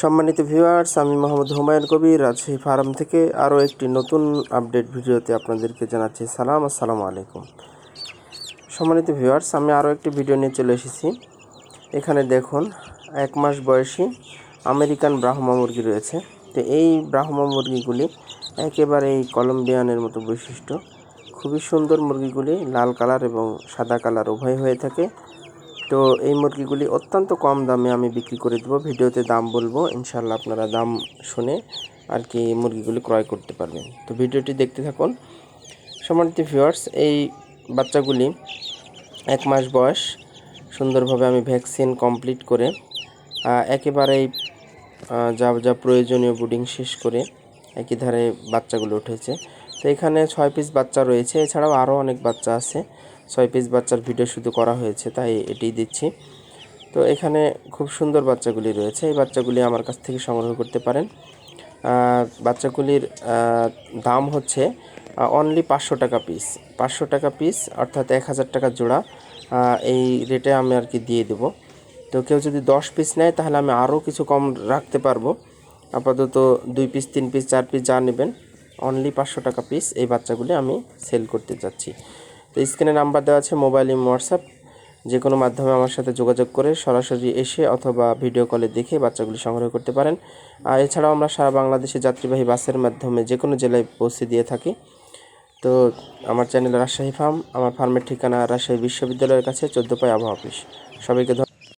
সম্মানিত ভিউয়ার্স আমি মোহাম্মদ হুমায়ুন কবির। রাজশাহী ফার্ম থেকে আরও একটি নতুন আপডেট ভিডিওতে আপনাদেরকে জানাচ্ছি সালাম, আসসালামু আলাইকুম। সম্মানিত ভিউয়ার্স আমি আরও একটি ভিডিও নিয়ে চলে এসেছি। এখানে দেখুন, এক মাস বয়সী আমেরিকান ব্রাহ্মা মুরগি রয়েছে। তো এই ব্রাহ্মা মুরগিগুলি একেবারেই কলম্বিয়ানের মতো বৈশিষ্ট্য। খুবই সুন্দর মুরগিগুলি, লাল কালার এবং সাদা কালার উভয় হয়ে থাকে। তো এই মুরগিগুলি অত্যন্ত কম দামে আমি বিক্রি করে দেবো। ভিডিওতে দাম বলব ইনশাল্লাহ আপনারা দাম শুনে আর কি মুরগিগুলি ক্রয় করতে পারবেন। তো ভিডিওটি দেখতে থাকুন। সম্মানিত ভিউয়ার্স এই বাচ্চাগুলি এক মাস বয়স, সুন্দরভাবে আমি ভ্যাকসিন কমপ্লিট করে একেবারেই যা যা প্রয়োজনীয় বুডিং শেষ করে একই ধারে বাচ্চাগুলো উঠেছে। তো এখানে ছয় পিস বাচ্চা রয়েছে, এছাড়াও আরও অনেক বাচ্চা আছে। ছয় পিস বাচ্চার ভিডিও শুধু করা হয়েছে, তাই এটি দিচ্ছি। তো এখানে খুব সুন্দর বাচ্চাগুলি রয়েছে, এই বাচ্চাগুলি আমার কাছ থেকে সংগ্রহ করতে পারেন। বাচ্চাগুলির দাম হচ্ছে অনলি পাঁচশো টাকা পিস পাঁচশো টাকা পিস অর্থাৎ এক হাজার টাকা জোড়া এই রেটে আমি আর কি দিয়ে দেবো। তো কেউ যদি দশ পিস নেয়, তাহলে আমি আরও কিছু কম রাখতে পারব। আপাতত দুই পিস তিন পিস চার পিস যা নেবেন অনলি পাঁচশো টাকা পিস এই বাচ্চাগুলি আমি সেল করতে চাচ্ছি তো স্ক্রিনে নাম্বার দেওয়া আছে, মোবাইল, ইম, হোয়াটসঅ্যাপ। যে কোনো মাধ্যমে আমার সাথে যোগাযোগ করে সরাসরি এসে অথবা ভিডিও কলে দেখে বাচ্চাগুলি সংগ্রহ করতে পারেন। আর এছাড়াও আমরা সারা বাংলাদেশে যাত্রীবাহী বাসের মাধ্যমে যে কোনো জেলায় পৌঁছে দিয়ে থাকি। তো আমার চ্যানেল রাজশাহী ফার্ম, আমার ফার্মের ঠিকানা রাজশাহী বিশ্ববিদ্যালয়ের কাছে, চোদ্দ পাই আবহাওয়া অফিস। সবাইকে